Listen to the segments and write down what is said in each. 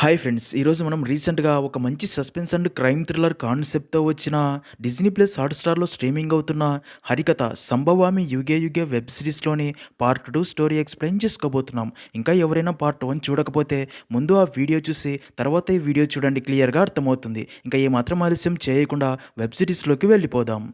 Hi friends ఈరోజు మనం రీసెంట్గా ఒక మంచి సస్పెన్స్ అండ్ క్రైమ్ థ్రిల్లర్ కాన్సెప్ట్తో వచ్చిన డిజ్నీ ప్లస్ హాట్స్టార్లో స్ట్రీమింగ్ అవుతున్న హరికథ సంభవామి యుగే యుగే వెబ్ సిరీస్లోని పార్ట్ టూ స్టోరీ ఎక్స్ప్లెయిన్ చేసుకోబోతున్నాం. ఇంకా ఎవరైనా పార్ట్ వన్ చూడకపోతే ముందు ఆ వీడియో చూసి తర్వాత ఈ వీడియో చూడండి క్లియర్గా అర్థమవుతుంది. ఇంకా ఏమాత్రం ఆలస్యం చేయకుండా వెబ్ సిరీస్లోకి వెళ్ళిపోదాం.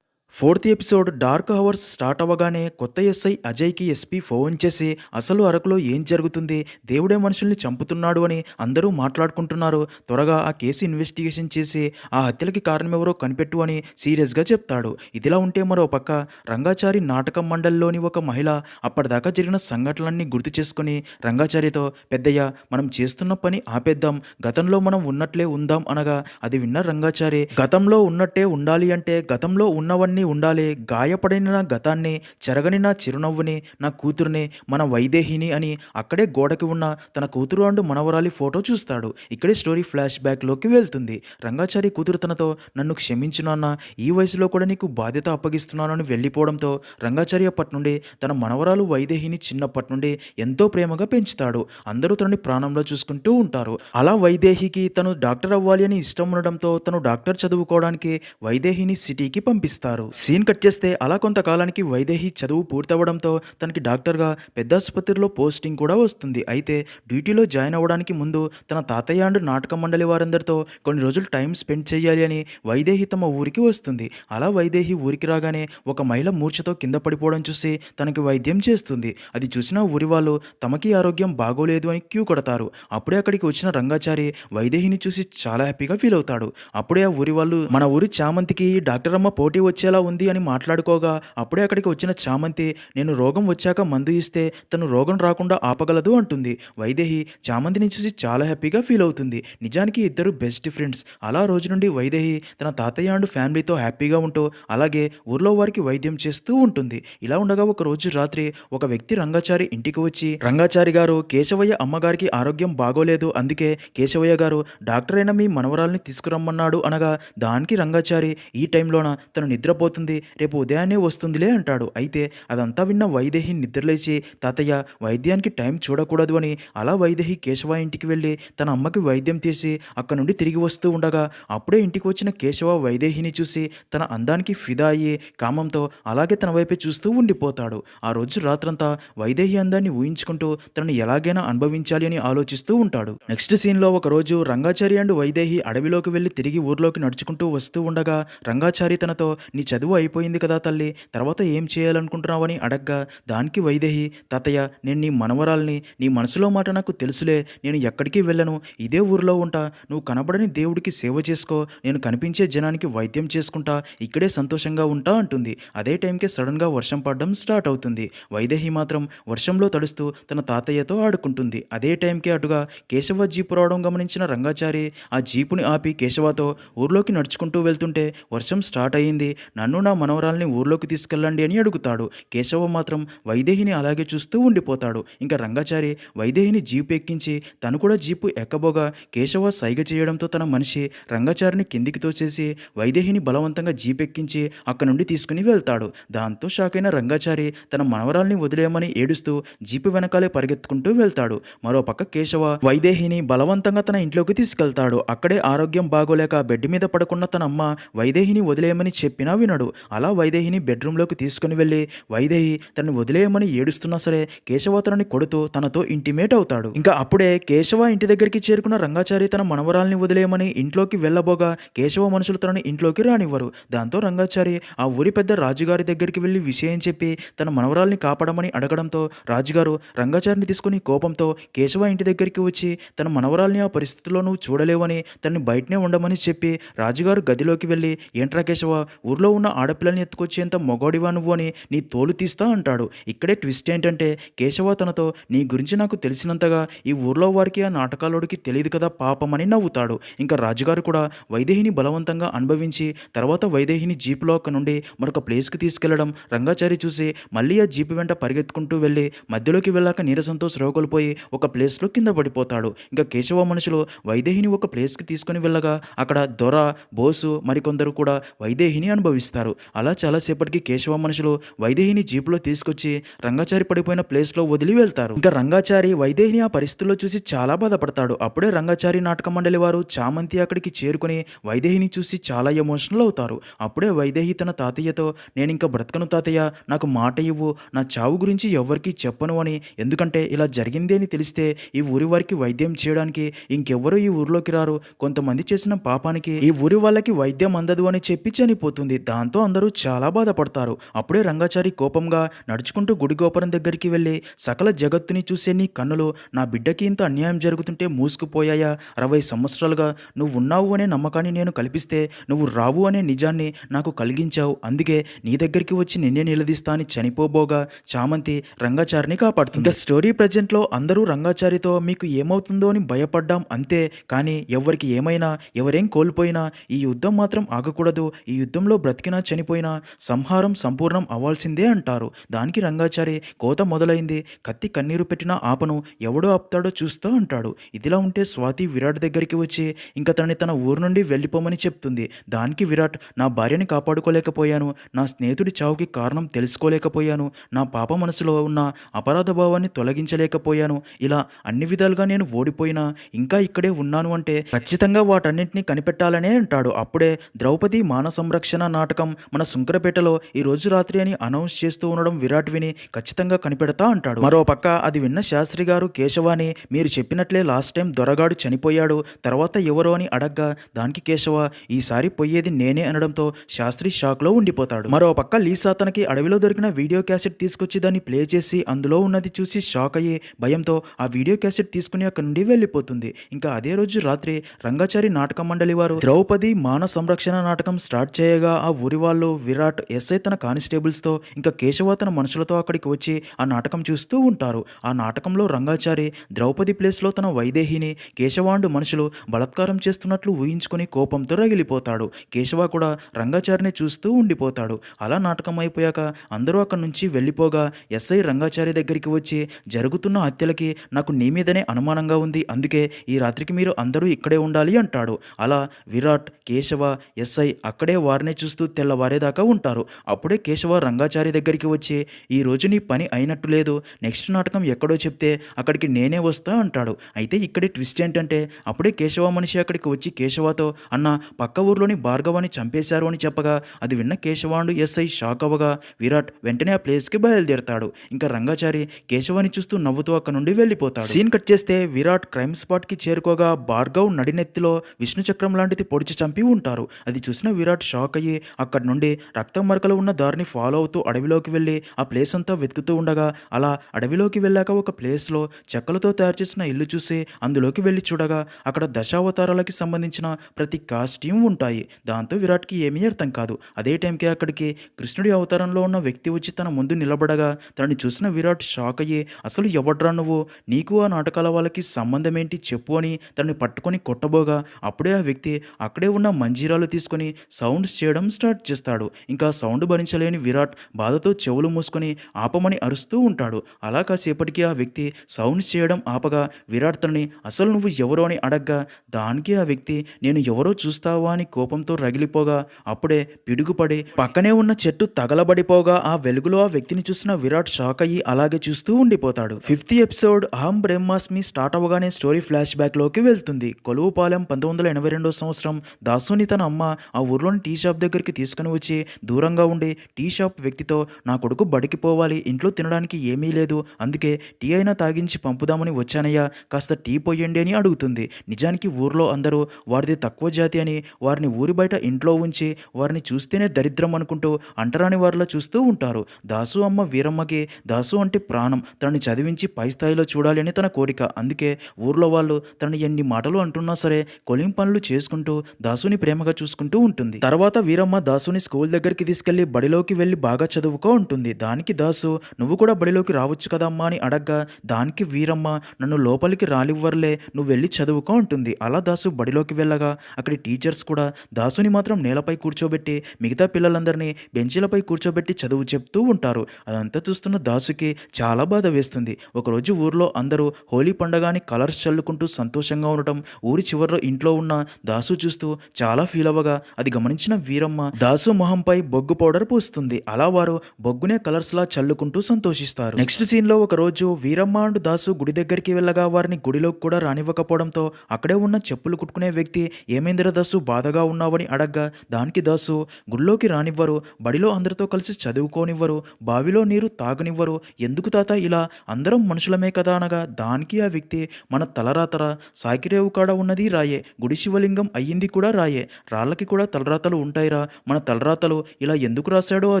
Fourth episode dark hours start అవ్వగానే కొత్త ఎస్ఐ అజయ్కి ఎస్పీ ఫోన్ చేసి అసలు అరకులో ఏం జరుగుతుంది? దేవుడే మనుషుల్ని చంపుతున్నాడు అని అందరూ మాట్లాడుకుంటున్నారు. త్వరగా ఆ కేసు ఇన్వెస్టిగేషన్ చేసి ఆ హత్యలకి కారణం ఎవరో కనిపెట్టు అని సీరియస్గా చెప్తాడు. ఇదిలా ఉంటే మరో పక్క రంగాచారి నాటక మండలిలోని ఒక మహిళ అప్పటిదాకా జరిగిన సంఘటనలన్నీ గుర్తు చేసుకుని రంగాచారితో పెద్దయ్య మనం చేస్తున్న పని ఆపేద్దాం. గతంలో మనం ఉన్నట్లే ఉందాం అనగా అది విన్న రంగాచారి గతంలో ఉన్నట్టే ఉండాలి అంటే గతంలో ఉన్నవన్నీ ఉండాలే గాయపడిన నా గతాన్ని చెరగని నా చిరునవ్వుని నా కూతురుని మన వైదేహిని అని అక్కడే గోడకి ఉన్న తన కూతురు అండ్ మనవరాలి ఫోటో చూస్తాడు. ఇక్కడే స్టోరీ ఫ్లాష్ బ్యాక్లోకి వెళ్తుంది. రంగాచారి కూతురు తనతో నన్ను క్షమించునాన్న ఈ వయసులో కూడా నీకు బాధ్యత అప్పగిస్తున్నానని వెళ్ళిపోవడంతో రంగాచారి అప్పటి నుండి తన మనవరాలు వైదేహిని చిన్నప్పటి నుండి ఎంతో ప్రేమగా పెంచుతాడు. అందరూ తనని ప్రాణంలో చూసుకుంటూ ఉంటారు. అలా వైదేహికి తను డాక్టర్ అవ్వాలి అని ఇష్టం ఉండడంతో తను డాక్టర్ చదువుకోవడానికి వైదేహిని సిటీకి పంపిస్తారు. సీన్ కట్ చేస్తే అలా కొంతకాలానికి వైదేహి చదువు పూర్తవడంతో తనకి డాక్టర్గా పెద్ద ఆసుపత్రిలో పోస్టింగ్ కూడా వస్తుంది. అయితే డ్యూటీలో జాయిన్ అవ్వడానికి ముందు తన తాతయ్య అండ్ నాటక మండలి వారందరితో కొన్ని రోజులు టైం స్పెండ్ చేయాలి అని వైదేహి తమ ఊరికి వస్తుంది. అలా వైదేహి ఊరికి రాగానే ఒక మహిళ మూర్ఛతో కింద పడిపోవడం చూసి తనకి వైద్యం చేస్తుంది. అది చూసిన ఊరి వాళ్ళు తమకి ఆరోగ్యం బాగోలేదు అని క్యూ కొడతారు. అప్పుడే అక్కడికి వచ్చిన రంగాచారి వైదేహిని చూసి చాలా హ్యాపీగా ఫీల్ అవుతాడు. అప్పుడే ఆ ఊరి వాళ్ళు మన ఊరి చామంతికి డాక్టర్ అమ్మ పోటీ వచ్చేలా ఉంది అని మాట్లాడుకోగా అప్పుడే అక్కడికి వచ్చిన చామంతి నేను రోగం వచ్చాక మందు ఇస్తే తను రోగం రాకుండా ఆపగలదు అంటుంది. వైదేహి చామంతిని చూసి చాలా హ్యాపీగా ఫీల్ అవుతుంది. నిజానికి ఇద్దరు బెస్ట్ ఫ్రెండ్స్. అలా రోజు నుండి వైదేహి తన తాతయ్య అండ్ ఫ్యామిలీతో హ్యాపీగా ఉంటూ అలాగే ఊర్లో వారికి వైద్యం చేస్తూ ఉంటుంది. ఇలా ఉండగా ఒక రోజు రాత్రి ఒక వ్యక్తి రంగాచారి ఇంటికి వచ్చి రంగాచారి గారు కేశవయ్య అమ్మగారికి ఆరోగ్యం బాగోలేదు. అందుకే కేశవయ్య గారు డాక్టర్ అయిన మీ మనవరాల్ని తీసుకురమ్మన్నాడు అనగా దానికి రంగాచారి ఈ టైంలోన తను నిద్రపోతుంది రేపు ఉదయాన్నే వస్తుందిలే అంటాడు. అయితే అదంతా విన్న వైదేహి నిద్రలేచి తాతయ్య వైద్యానికి టైం చూడకూడదు అని అలా వైదేహి కేశవ ఇంటికి వెళ్ళి తన అమ్మకి వైద్యం చేసి అక్కడ నుండి తిరిగి వస్తూ ఉండగా అప్పుడే ఇంటికి వచ్చిన కేశవ వైదేహిని చూసి తన అందానికి ఫిదా అయ్యి కామంతో అలాగే తన వైపే చూస్తూ ఉండిపోతాడు. ఆ రోజు రాత్రంతా వైదేహి అందాన్ని ఊహించుకుంటూ తనని ఎలాగైనా అనుభవించాలి అని ఆలోచిస్తూ ఉంటాడు. నెక్స్ట్ సీన్లో ఒక రోజు రంగాచారి అండ్ వైదేహి అడవిలోకి వెళ్ళి తిరిగి ఊర్లోకి నడుచుకుంటూ వస్తూ ఉండగా రంగాచారి తనతో నీ చదువు అయిపోయింది కదా తల్లి తర్వాత ఏం చేయాలనుకుంటున్నావని అడగ్గా దానికి వైదేహి తాతయ్య నేను నీ మనవరాల్ని నీ మనసులో మాట నాకు తెలుసులే నేను ఎక్కడికి వెళ్ళను ఇదే ఊరిలో ఉంటా నువ్వు కనబడని దేవుడికి సేవ చేసుకో నేను కనిపించే జనానికి వైద్యం చేసుకుంటా ఇక్కడే సంతోషంగా ఉంటా అంటుంది. అదే టైంకి సడన్గా వర్షం పడడం స్టార్ట్ అవుతుంది. వైదేహి మాత్రం వర్షంలో తడుస్తూ తన తాతయ్యతో ఆడుకుంటుంది. అదే టైంకి అటుగా కేశవ జీపు రావడం గమనించిన రంగాచారి ఆ జీపుని ఆపి కేశవతో ఊర్లోకి నడుచుకుంటూ వెళ్తుంటే వర్షం స్టార్ట్ అయ్యింది. నన్ను నా మనవరాల్ని ఊర్లోకి తీసుకెళ్ళండి అని అడుగుతాడు. కేశవ మాత్రం వైదేహిని అలాగే చూస్తూ ఉండిపోతాడు. ఇంకా రంగాచారి వైదేహిని జీపు ఎక్కించి తను కూడా జీపు ఎక్కబోగా కేశవ సైగ చేయడంతో తన మనిషి రంగాచారిని కిందికి తోచేసి వైదేహిని బలవంతంగా జీప్ ఎక్కించి అక్కడ నుండి తీసుకుని వెళ్తాడు. దాంతో షాక్ అయిన రంగాచారి తన మనవరాల్ని వదిలేయమని ఏడుస్తూ జీపు వెనకాలే పరిగెత్తుకుంటూ వెళ్తాడు. మరోపక్క కేశవ వైదేహిని బలవంతంగా తన ఇంట్లోకి తీసుకెళ్తాడు. అక్కడే ఆరోగ్యం బాగోలేక బెడ్ మీద పడుకున్న తన అమ్మ వైదేహిని వదిలేయమని చెప్పినా వినడు. అలా వైదేహిని బెడ్రూమ్లోకి తీసుకుని వెళ్ళి వైదేహి తనని వదిలేయమని ఏడుస్తున్నా సరే కేశవ తనని కొడుతూ తనతో ఇంటిమేట్ అవుతాడు. ఇంకా అప్పుడే కేశవ ఇంటి దగ్గరికి చేరుకున్న రంగాచారి తన మనవరాల్ని వదిలేయమని ఇంట్లోకి వెళ్ళబోగా కేశవ మనుషులు తనని ఇంట్లోకి రానివ్వరు. దాంతో రంగాచారి ఆ ఊరి పెద్ద రాజుగారి దగ్గరికి వెళ్ళి విషయం చెప్పి తన మనవరాల్ని కాపాడమని అడగడంతో రాజుగారు రంగాచారిని తీసుకుని కోపంతో కేశవ ఇంటి దగ్గరికి వచ్చి తన మనవరాల్ని ఆ పరిస్థితిలో నువ్వు చూడలేవని తనని బయటనే ఉండమని చెప్పి రాజుగారు గదిలోకి వెళ్ళి ఏంట్రా కేశవ ఊర్లో ఉన్న ఆడపిల్లని ఎత్తుకొచ్చేంత మొగోడివా నువ్వు అని నీ తోలు తీస్తా అంటాడు. ఇక్కడే ట్విస్ట్ ఏంటంటే కేశవ తనతో నీ గురించి నాకు తెలిసినంతగా ఈ ఊర్లో వారికి ఆ నాటకాలోడికి తెలియదు కదా పాపమని నవ్వుతాడు. ఇంకా రాజుగారు కూడా వైదేహిని బలవంతంగా అనుభవించి తర్వాత వైదేహిని జీపులో అక్క నుండి మరొక ప్లేస్కి తీసుకెళ్ళడం రంగాచారి చూసి మళ్ళీ ఆ జీపు వెంట పరిగెత్తుకుంటూ వెళ్ళి మధ్యలోకి వెళ్ళాక నీరసంతో స్రవ కోల్పోయి ఒక ప్లేస్లో కింద పడిపోతాడు. ఇంకా కేశవ మనుషులు వైదేహిని ఒక ప్లేస్కి తీసుకుని వెళ్ళగా అక్కడ దొర బోసు మరికొందరు కూడా వైదేహిని అనుభవిస్తారు. భావిస్తారు అలా చాలాసేపటికి కేశవ మనుషులు వైదేహిని జీపులో తీసుకొచ్చి రంగాచారి పడిపోయిన ప్లేస్లో వదిలి వెళ్తారు. ఇంకా రంగాచారి వైదేహిని ఆ పరిస్థితుల్లో చూసి చాలా బాధపడతాడు. అప్పుడే రంగాచారి నాటక మండలి వారు చామంతి అక్కడికి చేరుకుని వైదేహిని చూసి చాలా ఎమోషనల్ అవుతారు. అప్పుడే వైదేహి తన తాతయ్యతో నేను ఇంకా బ్రతకను తాతయ్య నాకు మాట ఇవ్వు నా చావు గురించి ఎవరికీ చెప్పను అని ఎందుకంటే ఇలా జరిగింది అని తెలిస్తే ఈ ఊరి వారికి వైద్యం చేయడానికి ఇంకెవ్వరూ ఈ ఊరిలోకి రారు. కొంతమంది చేసిన పాపానికి ఈ ఊరి వాళ్ళకి వైద్యం అందదు అని చెప్పి చనిపోతుంది. దాంతో అందరూ చాలా బాధపడతారు. అప్పుడే రంగాచారి కోపంగా నడుచుకుంటూ గుడి గోపురం దగ్గరికి వెళ్ళి సకల జగత్తుని చూసే నీ కన్నులు నా బిడ్డకి ఇంత అన్యాయం జరుగుతుంటే మూసుకుపోయాయా? అరవై సంవత్సరాలుగా నువ్వు ఉన్నావు అనే నమ్మకాన్ని నేను కల్పిస్తే నువ్వు రావు అనే నిజాన్ని నాకు కలిగించావు. అందుకే నీ దగ్గరికి వచ్చి నిన్నే నిలదీస్తా అని చనిపోబోగా చామంతి రంగాచారిని కాపాడుతుంది. ఇంకా స్టోరీ ప్రజెంట్లో అందరూ రంగాచారితో మీకు ఏమవుతుందో అని భయపడ్డాం అంతే. కానీ ఎవరికి ఏమైనా ఎవరేం కోల్పోయినా ఈ యుద్ధం మాత్రం ఆగకూడదు. ఈ యుద్ధంలో బతికినా చనిపోయినా సంహారం సంపూర్ణం అవ్వాల్సిందే అంటారు. దానికి రంగాచారి కోత మొదలైంది. కత్తి కన్నీరు పెట్టిన ఆపను ఎవడో ఆపుతాడో చూస్తూ అంటాడు. ఇదిలా ఉంటే స్వాతి విరాట్ దగ్గరికి వచ్చి ఇంకా తనని తన ఊరు నుండి వెళ్ళిపోమని చెప్తుంది. దానికి విరాట్ నా భార్యని కాపాడుకోలేకపోయాను. నా స్నేహితుడి చావుకి కారణం తెలుసుకోలేకపోయాను. నా పాప మనసులో ఉన్న అపరాధ భావాన్ని తొలగించలేకపోయాను. ఇలా అన్ని విధాలుగా నేను ఓడిపోయినా ఇంకా ఇక్కడే ఉన్నాను అంటే ఖచ్చితంగా వాటన్నింటినీ కనిపెట్టాలనే అంటాడు. అప్పుడే ద్రౌపది మాన సంరక్షణ నాటకం మన సుంకరపేటలో ఈ రోజు రాత్రి అని అనౌన్స్ చేస్తూ ఉండడం విరాట్ విని ఖచ్చితంగా కనిపెడతా అంటాడు. మరో పక్క అది విన్న శాస్త్రి గారు కేశవాని మీరు చెప్పినట్లే లాస్ట్ టైం దొరగాడు చనిపోయాడు తర్వాత ఎవరో అని అడగ్గా దానికి కేశవ ఈసారి పోయేది నేనే అనడంతో శాస్త్రి షాక్లో ఉండిపోతాడు. మరో పక్క లీసా తనకి అడవిలో దొరికిన వీడియో క్యాసెట్ తీసుకొచ్చి దాన్ని ప్లే చేసి అందులో ఉన్నది చూసి షాక్ అయ్యి భయంతో ఆ వీడియో క్యాసెట్ తీసుకుని అక్కడి నుండి వెళ్ళిపోతుంది. ఇంకా అదే రోజు రాత్రి రంగాచారి నాటక మండలి వారు ద్రౌపది మాన సంరక్షణ నాటకం స్టార్ట్ చేయగా ఆ ఊరి వాళ్ళు విరాట్ ఎస్ఐ తన కానిస్టేబుల్స్తో ఇంకా కేశవ తన మనుషులతో అక్కడికి వచ్చి ఆ నాటకం చూస్తూ ఉంటారు. ఆ నాటకంలో రంగాచారి ద్రౌపది ప్లేస్లో తన వైదేహిని కేశవాండు మనుషులు బలత్కారం చేస్తున్నట్లు ఊహించుకుని కోపంతో రగిలిపోతాడు. కేశవ కూడా రంగాచారిని చూస్తూ ఉండిపోతాడు. అలా నాటకం అయిపోయాక అందరూ అక్కడి నుంచి వెళ్ళిపోగా ఎస్ఐ రంగాచారి దగ్గరికి వచ్చి జరుగుతున్న హత్యలకి నాకు నీ మీదనే అనుమానంగా ఉంది. అందుకే ఈ రాత్రికి మీరు అందరూ ఇక్కడే ఉండాలి అంటాడు. అలా విరాట్ కేశవ ఎస్ఐ అక్కడే వారినే చూస్తూ తెల్లవారేదాకా ఉంటారు. అప్పుడే కేశవ రంగాచారి దగ్గరికి వచ్చి ఈ రోజు నీ పని అయినట్టు లేదు. నెక్స్ట్ నాటకం ఎక్కడో చెప్తే అక్కడికి నేనే వస్తా అంటాడు. అయితే ఇక్కడే ట్విస్ట్ ఏంటంటే అప్పుడే కేశవ మనిషి అక్కడికి వచ్చి కేశవతో అన్న పక్క ఊర్లోని భార్గవాన్ని చంపేశారు అని చెప్పగా అది విన్న కేశవాండు ఎస్ఐ షాక్ అవ్వగా విరాట్ వెంటనే ఆ ప్లేస్కి బయలుదేరతాడు. ఇంకా రంగాచారి కేశవాన్ని చూస్తూ నవ్వుతూ అక్కడ నుండి వెళ్ళిపోతాడు. సీన్ కట్ చేస్తే విరాట్ క్రైమ్ స్పాట్కి చేరుకోగా భార్గవ్ నడినెత్తిలో విష్ణు చక్రం లాంటిది పొడిచి చంపి ఉంటారు. అది చూసిన విరాట్ షాక్ అయ్యి అక్కడి నుండి రక్తం మరకలు ఉన్న దారిని ఫాలో అవుతూ అడవిలోకి వెళ్ళి ఆ ప్లేస్ అంతా వెతుకుతూ ఉండగా అలా అడవిలోకి వెళ్ళాక ఒక ప్లేస్లో చెక్కలతో తయారు చేసిన ఇల్లు చూసి అందులోకి వెళ్ళి చూడగా అక్కడ దశావతారాలకి సంబంధించిన ప్రతి కాస్ట్యూమ్ ఉంటాయి. దాంతో విరాట్కి ఏమీ అర్థం కాదు. అదే టైంకి అక్కడికి కృష్ణుడి అవతారంలో ఉన్న వ్యక్తి వచ్చి తన ముందు నిలబడగా తనని చూసిన విరాట్ షాక్ అయ్యి అసలు ఎవడ్రా నువ్వు? నీకు ఆ నాటకాల వాళ్ళకి సంబంధం ఏంటి చెప్పు అని తనని పట్టుకొని కొట్టబోగా అప్పుడే ఆ వ్యక్తి అక్కడే ఉన్న మంజీరాలు తీసుకొని సౌండ్స్ చేయడం స్టార్ట్ చేస్తాడు. ఇంకా సౌండ్ భరించలేని విరాట్ బాధతో చెవులు మూసుకొని ఆపమని అరుస్తూ ఉంటాడు. అలా కాసేపటికి ఆ వ్యక్తి సౌండ్స్ చేయడం ఆపగా విరాట్ తనని అసలు నువ్వు ఎవరో అని అడగ్గా దానికి ఆ వ్యక్తి నేను ఎవరో చూస్తావా అని కోపంతో రగిలిపోగా అప్పుడే పిడుగుపడి పక్కనే ఉన్న చెట్టు తగలబడిపోగా ఆ వెలుగులో ఆ వ్యక్తిని చూసిన విరాట్ షాక్ అయ్యి అలాగే చూస్తూ ఉండిపోతాడు. ఫిఫ్త్ ఎపిసోడ్ అహం బ్రహ్మాస్మి స్టార్ట్ అవ్వగానే స్టోరీ ఫ్లాష్ బ్యాక్లోకి వెళ్తుంది. కొలువుపాలెం పంతొమ్మిది వందల ఎనభై రెండో సంవత్సరం దాసుని తన అమ్మ ఆ ఊర్లోని టీ షాప్ దగ్గరికి తీసుకుని వచ్చి దూరంగా ఉండి టీ షాప్ వ్యక్తితో నా కొడుకు బడికి పోవాలి ఇంట్లో తినడానికి ఏమీ లేదు అందుకే టీ అయినా తాగించి పంపుదామని వచ్చానయ్యా కాస్త టీ పోయండి అని అడుగుతుంది. నిజానికి ఊర్లో అందరూ వారిది తక్కువ జాతి అని వారిని ఊరి బయట ఇంట్లో ఉంచి వారిని చూస్తేనే దరిద్రం అనుకుంటూ అంటరాని వారిలా చూస్తూ ఉంటారు. దాసు అమ్మ వీరమ్మకి దాసు అంటే ప్రాణం తనని చదివించి పై స్థాయిలో చూడాలి అని తన కోరిక. అందుకే ఊర్లో వాళ్ళు తనని ఎన్ని మాటలు అంటున్నా సరే కొలిం పనులు చేసుకుంటూ దాసుని ప్రేమగా చూసుకుంటూ ఉంటుంది. తర్వాత వీరమ్మ దాసుని స్కూల్ దగ్గరికి తీసుకెళ్ళి బడిలోకి వెళ్ళి బాగా చదువుకో ఉంటుంది దానికి దాసు నువ్వు కూడా బడిలోకి రావచ్చు కదమ్మా అని అడగ్గా దానికి వీరమ్మ నన్ను లోపలికి రాలివ్వర్లే నువ్వు వెళ్ళి చదువుకో ఉంటుంది అలా దాసు బడిలోకి వెళ్ళగా అక్కడి టీచర్స్ కూడా దాసుని మాత్రం నేలపై కూర్చోబెట్టి మిగతా పిల్లలందరినీ బెంచీలపై కూర్చోబెట్టి చదువు చెప్తూ ఉంటారు. అదంతా చూస్తున్న దాసుకి చాలా బాధ వేస్తుంది. ఒకరోజు ఊర్లో అందరూ హోలీ పండగాని కలర్స్ చల్లుకుంటూ సంతోషంగా ఉండటం ఊరి చివరిలో ఇంట్లో ఉన్న దాసు చూస్తూ చాలా ఫీల్ అవ్వగా అది గమనించిన వీరమ్మ దాసు మొహంపై బొగ్గు పౌడర్ పూస్తుంది. అలా వారు బొగ్గునే కలర్స్లా చల్లుకుంటూ సంతోషిస్తారు. నెక్స్ట్ సీన్లో ఒక రోజు వీరమ్మ అండ్ దాసు గుడి దగ్గరికి వెళ్ళగా వారిని గుడిలోకి కూడా రానివ్వకపోవడంతో అక్కడే ఉన్న చెప్పులు కుట్టుకునే వ్యక్తి ఏమేంద్ర దాసు బాధగా ఉన్నావని అడగ్గా దానికి దాసు గుడిలోకి రానివ్వరు బడిలో అందరితో కలిసి చదువుకోనివ్వరు బావిలో నీరు తాగనివ్వరు ఎందుకు తాత ఇలా అందరం మనుషులమే కదా అనగా దానికి ఆ వ్యక్తి మన తలరాతరా సాకిరేవు కాడ ఉన్నది రాయే గుడి శివలింగం అయ్యింది కూడా రాయే రాళ్ళకి కూడా తలరాతలు ఉంటాయిరా మన తలరాతలు ఇలా ఎందుకు రాశాడో ఆ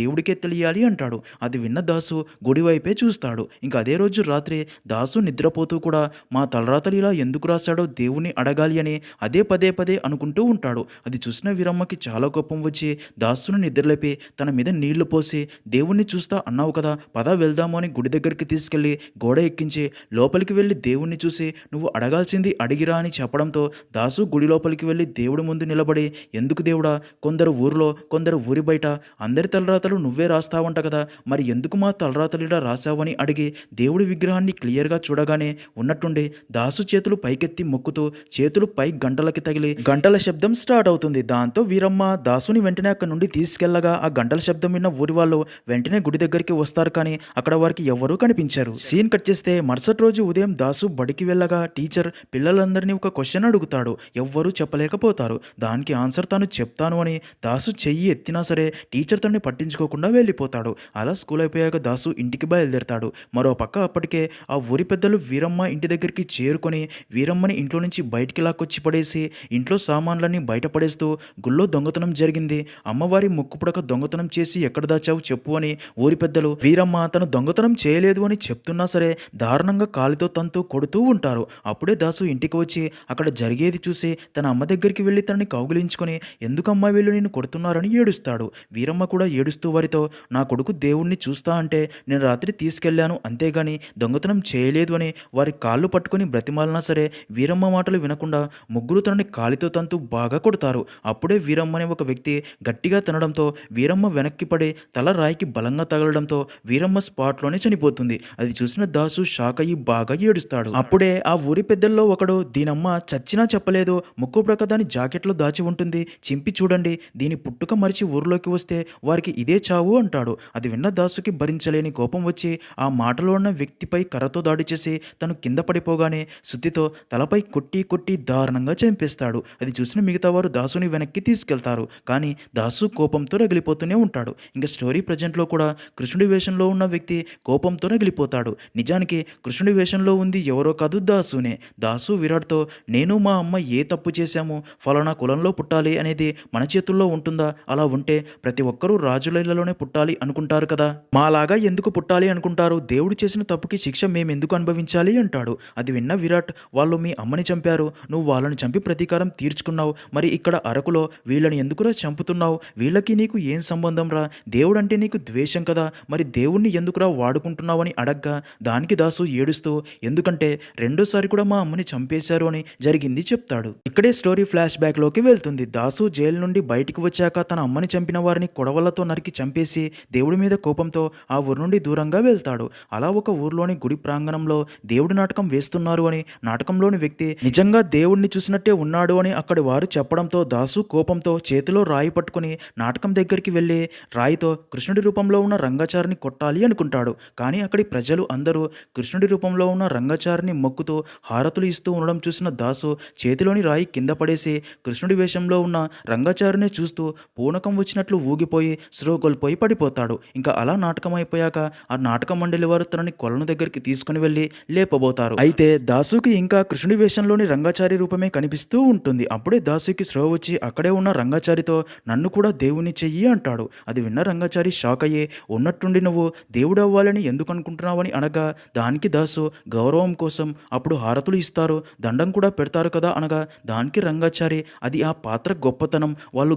దేవుడికే తెలియాలి అంటాడు. అది విన్న దాసు గుడి వైపే చూస్తాడు. ఇంకా అదే రోజు రాత్రి దాసు నిద్రపోతూ కూడా మా తలరాతలు ఇలా ఎందుకు రాశాడో దేవుణ్ణి అడగాలి అని అదే పదే పదే అనుకుంటూ ఉంటాడు. అది చూసిన వీరమ్మకి చాలా కోపం వచ్చి దాసును నిద్రలేపి తన మీద నీళ్ళు పోసి దేవుణ్ణి చూస్తా అన్నావు కదా పద వెళ్దాము అని గుడి దగ్గరికి తీసుకెళ్ళి గోడ ఎక్కించి లోపలికి వెళ్ళి దేవుణ్ణి చూసి నువ్వు అడగాల్సింది అడిగిరా అని చెప్పడంతో దాసు గుడి లోపలికి వెళ్ళి దేవుడి ముందు నిలబడి ఎందుకు దేవుడా కొందరు ఊరిలో కొందరు ఊరి బయట అందరి తలరాతలు నువ్వే రాస్తావంట కదా మరి ఎందుకు మా తలరాతలు ఇలా రాశావని అడిగి దేవుడి విగ్రహాన్ని క్లియర్గా చూడగానే ఉన్నట్టుండి దాసు చేతులు పైకెత్తి మొక్కుతూ చేతులు పై గంటలకి తగిలి గంటల శబ్దం స్టార్ట్ అవుతుంది. దాంతో వీరమ్మ దాసుని వెంటనే అక్కడి నుండి తీసుకెళ్ళగా ఆ గంటల శబ్దం విన్న ఊరి వాళ్ళు వెంటనే గుడి దగ్గరికి వస్తారు కానీ అక్కడ వారికి ఎవరూ కనిపించారు. సీన్ కట్ చేస్తే మరుసటి రోజు ఉదయం దాసు బడికి వెళ్ళగా టీచర్ పిల్లలందరినీ ఒక క్వశ్చన్ అడుగుతాడు. ఎవ్వరూ చెప్పలేకపోతారు. దానికి ఆన్సర్ తాను చెప్తాను అని దాసు చెయ్యి ఎత్తినా సరే టీచర్ తనని పట్టించుకోకుండా వెళ్ళిపోతాడు. అలా స్కూల్ అయిపోయాక దాసు ఇంటికి బయలుదేరతాడు. మరో పక్క అప్పటికే ఆ ఊరి పెద్దలు వీరమ్మ ఇంటి దగ్గరికి చేరుకొని వీరమ్మని ఇంట్లో నుంచి బయటికి లాక్కొచ్చి పడేసి ఇంట్లో సామాన్లన్నీ బయటపడేస్తూ గుళ్ళో దొంగతనం జరిగింది. అమ్మవారి ముక్కుపుడక దొంగతనం చేసి ఎక్కడ దాచావు చెప్పు అని ఊరి పెద్దలు వీరమ్మ తను దొంగతనం చేయలేదు అని చెప్తున్నా సరే దారుణంగా కాలితో తంతు కొడుతూ ఉంటారు. అప్పుడే దాసు ఇంటికి వచ్చి అక్కడ జరిగేది చూసి తన అమ్మ దగ్గరికి వెళ్ళి తనని కౌగిలించుకొని ఎందుకమ్మా వీళ్ళు కొడుతున్నా చేస్తున్నారని ఏడుస్తాడు. వీరమ్మ కూడా ఏడుస్తూ వారితో నా కొడుకు దేవుణ్ణి చూస్తా అంటే నేను రాత్రి తీసుకెళ్ళాను అంతేగాని దొంగతనం చేయలేదు అని వారి కాళ్ళు పట్టుకొని బ్రతిమాలినా సరే వీరమ్మ మాటలు వినకుండా ముగ్గురు తనని కాలితో తంతు బాగా కొడతారు. అప్పుడే వీరమ్మ అనే ఒక వ్యక్తి గట్టిగా తినడంతో వీరమ్మ వెనక్కి పడి తల రాయికి బలంగా తగలడంతో వీరమ్మ స్పాట్లోనే చనిపోతుంది. అది చూసిన దాసు షాక్ అయ్యి బాగా ఏడుస్తాడు. అప్పుడే ఆ ఊరి పెద్దల్లో ఒకడు దీనమ్మ చచ్చినా చెప్పలేదు ముక్కు ప్రక్క దాని జాకెట్లో దాచి ఉంటుంది చింపి చూడండి దీని పుట్టుక మరిచి ఊరిలోకి వస్తే వారికి ఇదే చావు అంటాడు. అది విన్న దాసుకి భరించలేని కోపం వచ్చి ఆ మాటలో ఉన్న వ్యక్తిపై కర్రతో దాడి చేసి తను కింద పడిపోగానే శుద్ధితో తలపై కొట్టి కొట్టి దారుణంగా చంపేస్తాడు. అది చూసిన మిగతా వారు దాసుని వెనక్కి తీసుకెళ్తారు. కానీ దాసు కోపంతో రగిలిపోతూనే ఉంటాడు. ఇంకా స్టోరీ ప్రజెంట్లో కూడా కృష్ణుడి వేషంలో ఉన్న వ్యక్తి కోపంతో రగిలిపోతాడు. నిజానికి కృష్ణుడి వేషంలో ఉంది ఎవరో కాదు దాసునే. దాసు విరాట్తో నేను మా అమ్మ ఏ తప్పు చేశాము ఫలానా కులంలో పుట్టాలి అనేది మన చేతుల్లో ఉంటుంది? అలా ఉంటే ప్రతి ఒక్కరూ రాజులలోనే పుట్టాలి అనుకుంటారు కదా? మాలాగా ఎందుకు పుట్టాలి అనుకుంటారు? దేవుడు చేసిన తప్పుకి శిక్ష మేము ఎందుకు అనుభవించాలి అంటాడు. అది విన్న విరాట్ వాళ్ళు మీ అమ్మని చంపారు. నువ్వు వాళ్ళని చంపి ప్రతీకారం తీర్చుకున్నావు. మరి ఇక్కడ అరకులో వీళ్ళని ఎందుకురా చంపుతున్నావు? వీళ్ళకి నీకు ఏం సంబంధం రా? దేవుడు అంటే నీకు ద్వేషం కదా. మరి దేవుణ్ణి ఎందుకురా వాడుకుంటున్నావని అడగ్గా దానికి దాసు ఏడుస్తూ ఎందుకంటే రెండోసారి కూడా మా అమ్మని చంపేశారు అని జరిగింది చెప్తాడు. ఇక్కడే స్టోరీ ఫ్లాష్ బ్యాక్లోకి వెళ్తుంది. దాసు జైలు నుండి బయటికి వచ్చాక తన అమ్మని చంపిన వారిని కొడవలతో నరికి చంపేసి దేవుడి మీద కోపంతో ఆ ఊరు నుండి దూరంగా వెళ్తాడు. అలా ఒక ఊర్లోని గుడి ప్రాంగణంలో దేవుడి నాటకం వేస్తున్నారు అని నాటకంలోని వ్యక్తి నిజంగా దేవుడిని చూసినట్టే ఉన్నాడు అని అక్కడి వారు చెప్పడంతో దాసు కోపంతో చేతిలో రాయి పట్టుకుని నాటకం దగ్గరికి వెళ్ళి రాయితో కృష్ణుడి రూపంలో ఉన్న రంగాచారిని కొట్టాలి అనుకుంటాడు. కానీ అక్కడి ప్రజలు అందరూ కృష్ణుడి రూపంలో ఉన్న రంగచారిని మొక్కుతూ హారతులు ఇస్తూ ఉండడం చూసిన దాసు చేతిలోని రాయి కింద పడేసి కృష్ణుడి వేషంలో ఉన్న రంగచారునే చూస్తూ పూనకం వచ్చినట్లు ఊగిపోయి శ్రోగొల్పోయి పడిపోతాడు. ఇంకా అలా నాటకం అయిపోయాక ఆ నాటక మండలి వారు తనని కొలను దగ్గరికి తీసుకుని వెళ్ళి లేపబోతారు. అయితే దాసుకి ఇంకా కృష్ణుడి వేషంలోని రంగాచారి రూపమే కనిపిస్తూ ఉంటుంది. అప్పుడే దాసుకి శ్రో వచ్చి అక్కడే ఉన్న రంగాచారితో నన్ను కూడా దేవుని చెయ్యి అంటాడు. అది విన్న రంగాచారి షాక్ అయ్యి ఉన్నట్టుండి నువ్వు దేవుడు అవ్వాలని ఎందుకు అనుకుంటున్నావని అనగా దానికి దాసు గౌరవం కోసం అప్పుడు హారతులు ఇస్తారు దండం కూడా పెడతారు కదా అనగా దానికి రంగాచారి అది ఆ పాత్ర గొప్పతనం వాళ్ళు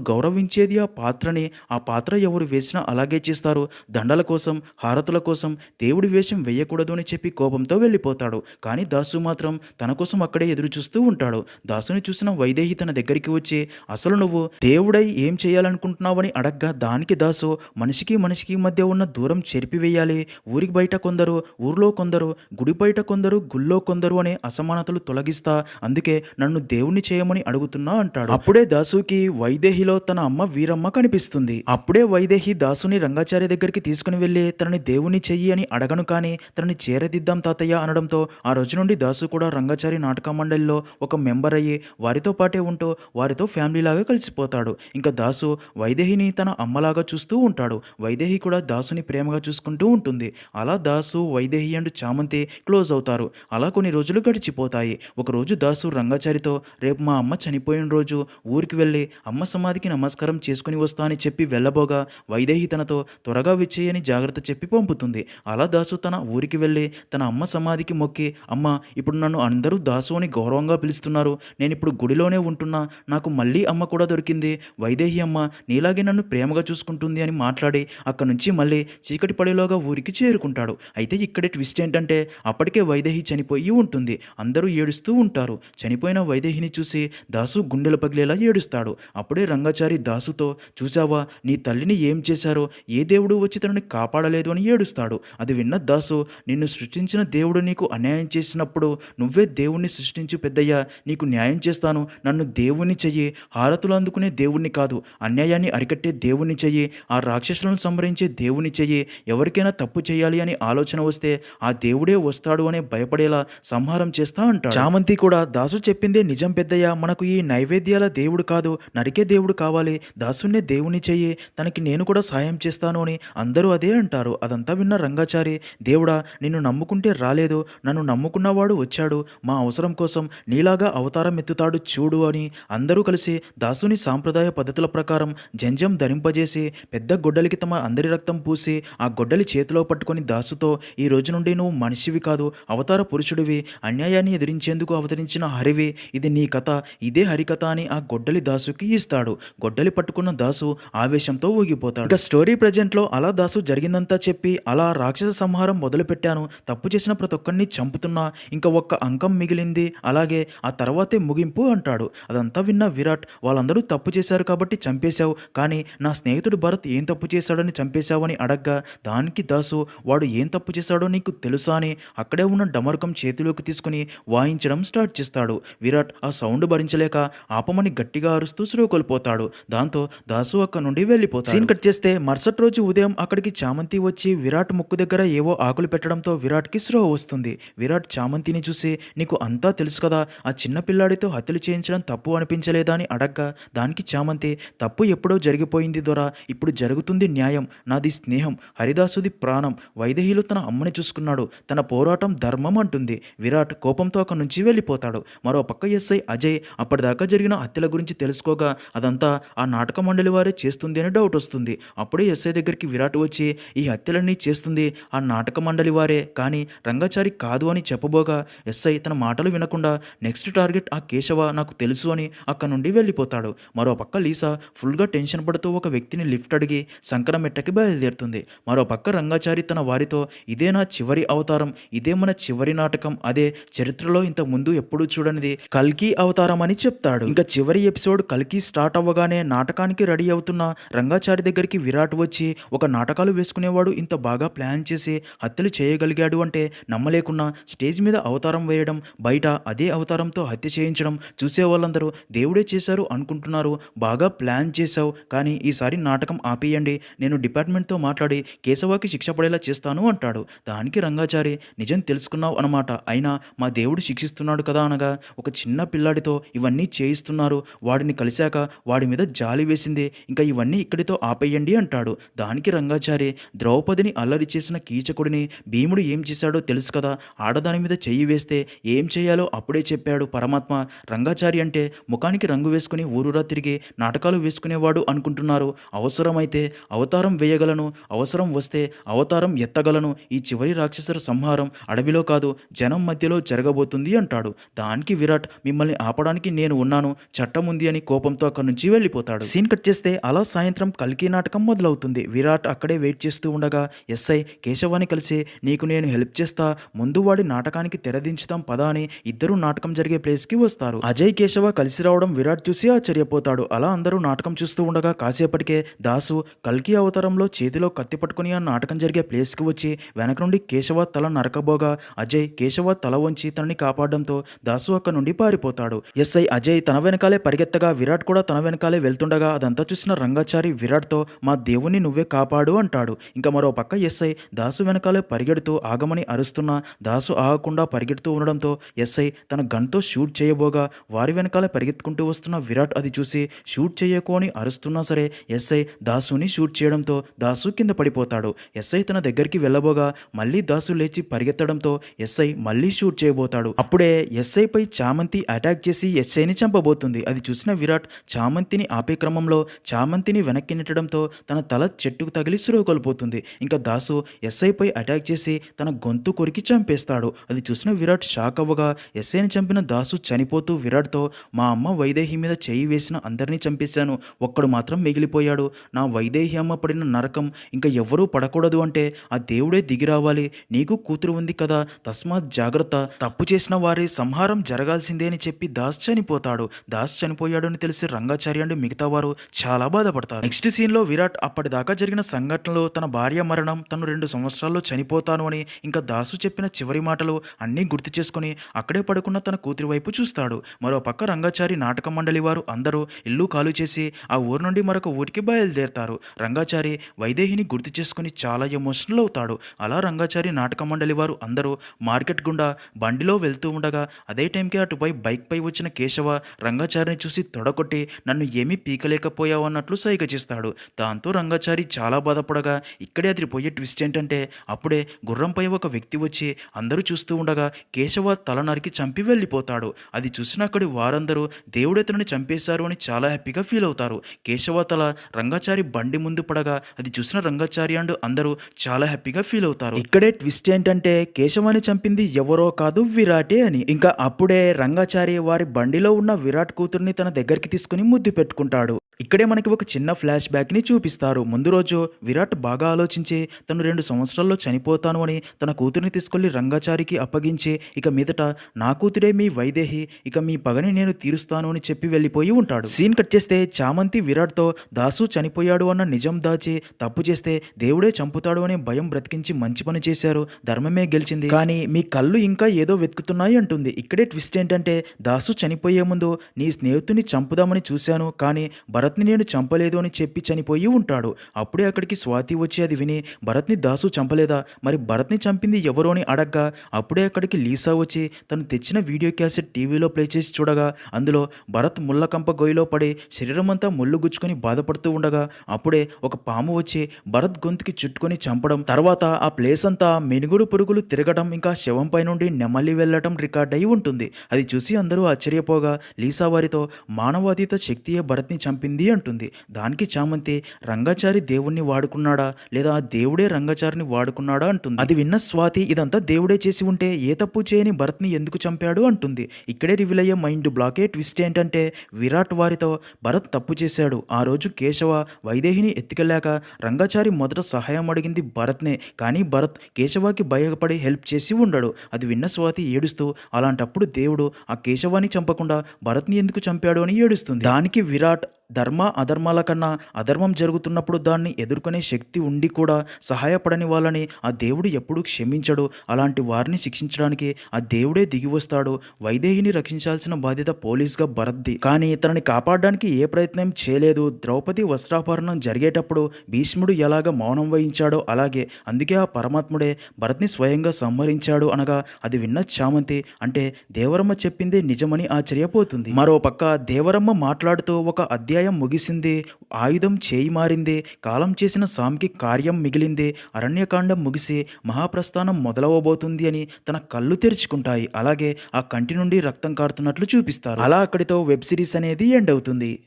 గౌరవించేది ఆ పాత్రని ఆ పాత్ర ఎవరు వేసినా అలాగే చేస్తారు. దండల కోసం హారతుల కోసం దేవుడి వేషం వేయకూడదు అని చెప్పి కోపంతో వెళ్ళిపోతాడు. కానీ దాసు మాత్రం తన కోసం అక్కడే ఎదురు చూస్తూ ఉంటాడు. దాసుని చూసిన వైదేహి తన దగ్గరికి వచ్చి అసలు నువ్వు దేవుడై ఏం చేయాలనుకుంటున్నావని అడగ్గా దానికి దాసు మనిషికి మనిషికి మధ్య ఉన్న దూరం చెరిపివేయాలి. ఊరికి బయట కొందరు ఊర్లో కొందరు గుడి బయట కొందరు గుళ్ళో కొందరు అనే అసమానతలు తొలగిస్తా అందుకే నన్ను దేవుణ్ణి చేయమని అడుగుతున్నా అంటాడు. అప్పుడే దాసుకి వైదేహిలో తన అమ్మ అమ్మ వీరమ్మ కనిపిస్తుంది. అప్పుడే వైదేహి దాసుని రంగాచార్య దగ్గరికి తీసుకుని వెళ్ళి తనని దేవుని చెయ్యి అని అడగను కానీ తనని చేరదిద్దాం తాతయ్య అనడంతో ఆ రోజు నుండి దాసు కూడా రంగాచారి నాటక మండలిలో ఒక మెంబర్ అయ్యి వారితో పాటే ఉంటూ వారితో ఫ్యామిలీలాగా కలిసిపోతాడు. ఇంకా దాసు వైదేహిని తన అమ్మలాగా చూస్తూ ఉంటాడు. వైదేహి కూడా దాసుని ప్రేమగా చూసుకుంటూ ఉంటుంది. అలా దాసు వైదేహి అండ్ చామంతి క్లోజ్ అవుతారు. అలా కొన్ని రోజులు గడిచిపోతాయి. ఒకరోజు దాసు రంగాచారితో రేపు మా అమ్మ చనిపోయిన రోజు ఊరికి వెళ్ళి అమ్మ సమాధికి నమస్కారం చేసుకుని వస్తా అని చెప్పి వెళ్ళబోగా వైదేహి తనతో త్వరగా విచ్చేయని జాగ్రత్త చెప్పి పంపుతుంది. అలా దాసు తన ఊరికి వెళ్ళి తన అమ్మ సమాధికి మొక్కి అమ్మ ఇప్పుడు నన్ను అందరూ దాసు అని గౌరవంగా పిలుస్తున్నారు. నేను ఇప్పుడు గుడిలోనే ఉంటున్నా. నాకు మళ్ళీ అమ్మ కూడా దొరికింది. వైదేహి అమ్మ నీలాగే నన్ను ప్రేమగా చూసుకుంటుంది అని మాట్లాడి అక్కడి నుంచి మళ్ళీ చీకటి పడేలోగా ఊరికి చేరుకుంటాడు. అయితే ఇక్కడే ట్విస్ట్ ఏంటంటే అప్పటికే వైదేహి చనిపోయి ఉంటుంది. అందరూ ఏడుస్తూ ఉంటారు. చనిపోయిన వైదేహిని చూసి దాసు గుండెలు పగిలేలా ఏడుస్తాడు. అప్పుడే రంగాచారి దాసు దాసుతో చూసావా నీ తల్లిని ఏం చేశారో ఏ దేవుడు వచ్చి తనని కాపాడలేదు అని ఏడుస్తాడు. అది విన్న దాసు నిన్ను సృష్టించిన దేవుడు నీకు అన్యాయం చేసినప్పుడు నువ్వే దేవుణ్ణి సృష్టించు పెద్దయ్యా నీకు న్యాయం చేస్తాను. నన్ను దేవుణ్ణి చెయ్యి హారతులు అందుకునే దేవుణ్ణి కాదు అన్యాయాన్ని అరికట్టే దేవుణ్ణి చెయ్యి ఆ రాక్షసులను సంహరించే దేవుని చెయ్యి. ఎవరికైనా తప్పు చేయాలి అని ఆలోచన వస్తే ఆ దేవుడే వస్తాడు అనే భయపడేలా సంహారం చేస్తా అంటాడు. చామంతి కూడా దాసు చెప్పిందే నిజం పెద్దయ్య మనకు ఈ నైవేద్యాల దేవుడు కాదు నరికే దేవుడు కావాలి. దాసుణ్ణి దేవుని చెయ్యి తనకి నేను కూడా సాయం చేస్తాను అని అందరూ అదే అంటారు. అదంతా విన్న రంగాచారి దేవుడా నిన్ను నమ్ముకుంటే రాలేదు నన్ను నమ్ముకున్నవాడు వచ్చాడు మా అవసరం కోసం నీలాగా అవతారం ఎత్తుతాడు చూడు అని అందరూ కలిసి దాసుని సాంప్రదాయ పద్ధతుల ప్రకారం జంజం ధరింపజేసి పెద్ద గొడ్డలికి తమ అందరి రక్తం పూసి ఆ గొడ్డలి చేతిలో పట్టుకొని దాసుతో ఈ రోజు నుండి నువ్వు మనిషివి కాదు అవతార పురుషుడివి అన్యాయాన్ని ఎదిరించేందుకు అవతరించిన హరివి ఇది నీ కథ ఇదే హరికథ అని ఆ గొడ్డలి దాసుకి ఇస్తాడు. గొడ్డలి పట్టుకున్న దాసు ఆవేశంతో ఊగిపోతాడు. ఇక స్టోరీ ప్రజెంట్లో అలా దాసు జరిగిందంతా చెప్పి అలా రాక్షస సంహారం మొదలుపెట్టాను. తప్పు చేసిన ప్రతి ఒక్కరిని చంపుతున్నా. ఇంకా ఒక్క అంకం మిగిలింది. అలాగే ఆ తర్వాతే ముగింపు అంటాడు. అదంతా విన్న విరాట్ వాళ్ళందరూ తప్పు చేశారు కాబట్టి చంపేశావు. కానీ నా స్నేహితుడు భరత్ ఏం తప్పు చేశాడని చంపేశావని అడగ్గా దానికి దాసు వాడు ఏం తప్పు చేశాడో నీకు తెలుసా అని అక్కడే ఉన్న డమర్కం చేతిలోకి తీసుకుని వాయించడం స్టార్ట్ చేస్తాడు. విరాట్ ఆ సౌండ్ భరించలేక ఆపమని గట్టిగా అరుస్తూ కోల్పోతాడు దాంతో దాసు అక్కడ నుండి వెళ్ళిపోతాడు. సీన్ కట్ చేస్తే మరుసటి రోజు ఉదయం అక్కడికి చామంతి వచ్చి విరాట్ ముక్కు దగ్గర ఏవో ఆకులు పెట్టడంతో విరాట్కి స్రో వస్తుంది. విరాట్ చామంతిని చూసి నీకు అంతా తెలుసు కదా ఆ చిన్న పిల్లాడితో హత్యలు చేయించడం తప్పు అనిపించలేదా? అని అడగ్గా దానికి చామంతి తప్పు ఎప్పుడో జరిగిపోయింది దొరా ఇప్పుడు జరుగుతుంది న్యాయం నాది స్నేహం హరిదాసుది ప్రాణం వైదేహిలో తన అమ్మని చూసుకున్నాడు తన పోరాటం ధర్మం అంటుంది. విరాట్ కోపంతో అక్కడి నుంచి వెళ్ళిపోతాడు. మరో పక్క ఎస్ఐ అజయ్ అప్పటిదాకా జరిగిన హత్యల గురించి తెలుసుకోగా అదంతా ఆ నాటక మండలి వారే చేస్తుంది అని డౌట్ వస్తుంది. అప్పుడే ఎస్ఐ దగ్గరికి విరాట్ వచ్చి ఈ హత్యలన్నీ చేస్తుంది ఆ నాటక మండలి వారే. కానీ రంగాచారి కాదు అని చెప్పబోగా ఎస్ఐ తన మాటలు వినకుండా నెక్స్ట్ టార్గెట్ ఆ కేశవ నాకు తెలుసు అని అక్కడ నుండి వెళ్ళిపోతాడు. మరో పక్క లీసా ఫుల్గా టెన్షన్ పడుతూ ఒక వ్యక్తిని లిఫ్ట్ అడిగి సంకరమెట్టకి బయలుదేరుతుంది. మరోపక్క రంగాచారి తన వారితో ఇదే నా చివరి అవతారం ఇదే మన చివరి నాటకం అదే చరిత్రలో ఇంత ముందు ఎప్పుడూ చూడనిది కల్కి అవతారం అని చెప్తాడు. ఇంకా చివరి ఎపిసోడ్ కల్కి స్టార్ట్ అవ్వగానే నాటకానికి రెడీ అవుతున్న రంగాచారి దగ్గరికి విరాట్ వచ్చి ఒక నాటకాలు వేసుకునేవాడు ఇంత బాగా ప్లాన్ చేసి హత్యలు చేయగలిగాడు అంటే నమ్మలేకున్నా స్టేజ్ మీద అవతారం వేయడం బయట అదే అవతారంతో హత్య చేయించడం చూసే వాళ్ళందరూ దేవుడే చేశారు అనుకుంటున్నారు. బాగా ప్లాన్ చేశావు కానీ ఈసారి నాటకం ఆపేయండి నేను డిపార్ట్మెంట్తో మాట్లాడి కేశవాకి శిక్ష పడేలా చేస్తాను అంటాడు. దానికి రంగాచారి నిజం తెలుసుకున్నావు అనమాట అయినా మా దేవుడు శిక్షిస్తున్నాడు కదా అనగా ఒక చిన్న పిల్లాడితో ఇవన్నీ చేయిస్తున్నారు. వాడిని కలిశాక వాడి మీద జా గాలి వేసింది. ఇంకా ఇవన్నీ ఇక్కడితో ఆపేయండి అంటాడు. దానికి రంగాచారి ద్రౌపదిని అల్లరి చేసిన కీచకుడిని భీముడు ఏం చేశాడో తెలుసు కదా. ఆడదాని మీద చెయ్యి వేస్తే ఏం చేయాలో అప్పుడే చెప్పాడు పరమాత్మ. రంగాచారి అంటే ముఖానికి రంగు వేసుకుని ఊరురా తిరిగి నాటకాలు వేసుకునేవాడు అనుకుంటున్నారు. అవసరమైతే అవతారం వేయగలను. అవసరం వస్తే అవతారం ఎత్తగలను. ఈ చివరి రాక్షసుల సంహారం అడవిలో కాదు జనం మధ్యలో జరగబోతుంది అంటాడు. దానికి విరాట్ మిమ్మల్ని ఆపడానికి నేను ఉన్నాను. చట్టం ఉంది అని కోపంతో అక్కడి నుంచి వెళ్ళిపోతాడు. సీన్ కట్ చేస్తే అలా సాయంత్రం కల్కి నాటకం మొదలవుతుంది. విరాట్ అక్కడే వెయిట్ చేస్తూ ఉండగా ఎస్ఐ కేశవాని కలిసి నీకు నేను హెల్ప్ చేస్తా ముందు వాడి నాటకానికి తెరదించుతాం పదా అని ఇద్దరు నాటకం జరిగే ప్లేస్కి వస్తారు. అజయ్ కేశవ కలిసి రావడం విరాట్ చూసి ఆశ్చర్యపోతాడు. అలా అందరూ నాటకం చూస్తూ ఉండగా కాసేపటికే దాసు కల్కి అవతారంలో చేతిలో కత్తి పట్టుకుని ఆ నాటకం జరిగే ప్లేస్కి వచ్చి వెనక నుండి కేశవ తల నరకబోగా అజయ్ కేశవ తల వంచి తనని కాపాడడంతో దాసు అక్కడ నుండి పారిపోతాడు. ఎస్ఐ అజయ్ తన వెనకాలే పరిగెత్తగా విరాట్ కూడా తన వెనకాలే వెళ్తూ చూస్తుండగా అదంతా చూసిన రంగాచారి విరాట్తో మా దేవుణ్ణి నువ్వే కాపాడు అంటాడు. ఇంకా మరో పక్క ఎస్ఐ దాసు వెనకాలే పరిగెడుతూ ఆగమని అరుస్తున్నా దాసు ఆగకుండా పరిగెడుతూ ఉండడంతో ఎస్ఐ తన గన్తో షూట్ చేయబోగా వారి వెనకాలే పరిగెత్తుకుంటూ వస్తున్న విరాట్ అది చూసి షూట్ చేయకు అని అరుస్తున్నా సరే ఎస్ఐ దాసుని షూట్ చేయడంతో దాసు కింద పడిపోతాడు. ఎస్ఐ తన దగ్గరికి వెళ్ళబోగా మళ్ళీ దాసు లేచి పరిగెత్తడంతో ఎస్ఐ మళ్ళీ షూట్ చేయబోతాడు. అప్పుడే ఎస్ఐపై చామంతి అటాక్ చేసి ఎస్ఐని చంపబోతుంది. అది చూసిన విరాట్ చామంతిని ఆపే క్రమంలో చామంతిని వెనక్కి నెట్టడంతో తన తల చెట్టుకు తగిలి సురువు కోల్పోతుంది. ఇంకా దాసు ఎస్ఐపై అటాక్ చేసి తన గొంతు కొరికి చంపేస్తాడు. అది చూసిన విరాట్ షాక్ అవ్వగా ఎస్ఐని చంపిన దాసు చనిపోతూ విరాట్తో మా అమ్మ వైదేహి మీద చేయి వేసిన అందరినీ చంపేశాను. ఒక్కడు మాత్రం మిగిలిపోయాడు. నా వైదేహి అమ్మ పడిన నరకం ఇంకా ఎవరూ పడకూడదు అంటే ఆ దేవుడే దిగి రావాలి. నీకు కూతురు ఉంది కదా. తస్మాత్ జాగ్రత్త. తప్పు చేసిన వారి సంహారం జరగాల్సిందే అని చెప్పి దాస్ చనిపోతాడు. దాస్ చనిపోయాడు అని తెలిసి రంగాచార్యుడు అండ్ మిగతా వారు చాలా బాధపడతారు. నెక్స్ట్ సీన్లో విరాట్ అప్పటిదాకా జరిగిన సంఘటనలో తన భార్య మరణం తను రెండు సంవత్సరాల్లో చనిపోతాను అని ఇంకా దాసు చెప్పిన చివరి మాటలు అన్నీ గుర్తు చేసుకుని అక్కడే పడుకున్న తన కూతురి వైపు చూస్తాడు. మరో పక్క రంగాచారి నాటక మండలి వారు అందరూ ఇల్లు కాలు చేసి ఆ ఊరు నుండి మరొక ఊరికి బయలుదేరతారు. రంగాచారి వైదేహిని గుర్తు చేసుకుని చాలా ఎమోషనల్ అవుతాడు. అలా రంగాచారి నాటక మండలి వారు అందరూ మార్కెట్ గుండా బండిలో వెళ్తూ ఉండగా అదే టైంకి అటుపై బైక్పై వచ్చిన కేశవ రంగాచారిని చూసి తొడగొట్టి నన్ను ఏమీ పీకలేకపోయావు అన్నట్లు సైగ చేస్తాడు. దాంతో రంగాచారి చాలా బాధపడగా ఇక్కడే అదిరిపోయే ట్విస్ట్ ఏంటంటే అప్పుడే గుర్రంపై ఒక వ్యక్తి వచ్చి అందరూ చూస్తూ ఉండగా కేశవ తల నరికి చంపి వెళ్ళిపోతాడు. అది చూసిన అక్కడి వారందరూ దేవుడు చంపేశారు అని చాలా హ్యాపీగా ఫీల్ అవుతారు. కేశవ తల రంగాచారి బండి ముందు పడగా అది చూసిన రంగాచారి అండ్ అందరూ చాలా హ్యాపీగా ఫీల్ అవుతారు. ఇక్కడే ట్విస్ట్ ఏంటంటే కేశవాన్ని చంపింది ఎవరో కాదు విరాటే అని. ఇంకా అప్పుడే రంగాచారి వారి బండిలో ఉన్న విరాట్ కూతుర్ని తన దగ్గరికి తీసుకుని ముద్దు పెట్టుకుంటాడు. ఇక్కడే మనకి ఒక చిన్న ఫ్లాష్ బ్యాక్ని చూపిస్తారు. ముందు రోజు విరాట్ బాగా ఆలోచించి తను రెండు సంవత్సరాల్లో చనిపోతాను అని తన కూతురిని తీసుకెళ్ళి రంగాచారికి అప్పగించి ఇక మీదట నా కూతురే మీ వైదేహి ఇక మీ పగని నేను తీరుస్తాను అని చెప్పి వెళ్ళిపోయి ఉంటాడు. సీన్ కట్ చేస్తే చామంతి విరాట్తో దాసు చనిపోయాడు అన్న నిజం దాచి తప్పు చేస్తే దేవుడే చంపుతాడు అనే భయం బ్రతికించి మంచి పని చేశారు ధర్మమే గెలిచింది. కానీ మీ కళ్ళు ఇంకా ఏదో వెతుకుతున్నాయి అంటుంది. ఇక్కడే ట్విస్ట్ ఏంటంటే దాసు చనిపోయే ముందు నీ స్నేహితుని చంపుదామని చూశాను కానీ భరత్ భరత్ని నేను చంపలేదు అని చెప్పి చనిపోయి ఉంటాడు. అప్పుడే అక్కడికి స్వాతి వచ్చి అది విని భరత్ని దాసు చంపలేదా? మరి భరత్ని చంపింది ఎవరు అని అడగ్గా. అప్పుడే అక్కడికి లీసా వచ్చి తను తెచ్చిన వీడియో క్యాసెట్ టీవీలో ప్లే చేసి చూడగా అందులో భరత్ ముళ్ళకంప గొయ్యిలో పడి శరీరం అంతా ముళ్ళు గుచ్చుకొని బాధపడుతూ ఉండగా అప్పుడే ఒక పాము వచ్చి భరత్ గొంతుకి చుట్టుకొని చంపడం తర్వాత ఆ ప్లేస్ అంతా మెనుగుడు పురుగులు తిరగడం ఇంకా శవంపై నుండి నెమలి వెళ్ళటం రికార్డ్ అయి ఉంటుంది. అది చూసి అందరూ ఆశ్చర్యపోగా లీసా వారితో మానవాతీత శక్తియే భరత్ని చంపింది అంటుంది. దానికి చామంతి రంగాచారి దేవుణ్ణి వాడుకున్నాడా? లేదా ఆ దేవుడే రంగాచారిని వాడుకున్నాడా? అంటుంది. అది విన్న స్వాతి ఇదంతా దేవుడే చేసి ఉంటే ఏ తప్పు చేయని భరత్ని ఎందుకు చంపాడు? అంటుంది. ఇక్కడే రివీల్ అయ్యే మైండ్ బ్లాకే ట్విస్ట్ ఏంటంటే విరాట్ వారితో భరత్ తప్పు చేశాడు. ఆ రోజు కేశవ వైదేహిని ఎత్తుకెళ్ళాక రంగాచారి మొదట సహాయం అడిగింది భరత్నే. కానీ భరత్ కేశవాకి భయపడి హెల్ప్ చేసి ఉండడు. అది విన్న స్వాతి ఏడుస్తూ అలాంటప్పుడు దేవుడు ఆ కేశవాన్ని చంపకుండా భరత్ని ఎందుకు చంపాడు? అని ఏడుస్తుంది. దానికి విరాట్ ధర్మ అధర్మాల కన్నా అధర్మం జరుగుతున్నప్పుడు దాన్ని ఎదుర్కొనే శక్తి ఉండి కూడా సహాయపడని వాళ్ళని ఆ దేవుడు ఎప్పుడూ క్షమించడు. అలాంటి వారిని శిక్షించడానికి ఆ దేవుడే దిగి వస్తాడు. వైదేహిని రక్షించాల్సిన బాధ్యత పోలీస్గా భరద్ది. కానీ తనని కాపాడడానికి ఏ ప్రయత్నం చేయలేదు. ద్రౌపది వస్త్రాపహరణం జరిగేటప్పుడు భీష్ముడు ఎలాగ మౌనం వహించాడో అలాగే అందుకే ఆ పరమాత్ముడే భరత్ని స్వయంగా సంహరించాడు అనగా అది విన్న చామంతి అంటే దేవరమ్మ చెప్పిందే నిజమని ఆశ్చర్యపోతుంది. మరో పక్క దేవరమ్మ మాట్లాడుతూ ఒక అధ్యాయం ముగిసింది ఆయుధం చేయి మారింది కాలం చేసిన సామికి కార్యం మిగిలిందే అరణ్యకాండం ముగిసి మహాప్రస్థానం మొదలవబోతుంది అని తన కళ్ళు తెరుచుకుంటాయి. అలాగే ఆ కంటి నుండి రక్తం కారుతున్నట్లు చూపిస్తారు. అలా అక్కడితో వెబ్ సిరీస్ అనేది ఎండ్ అవుతుంది.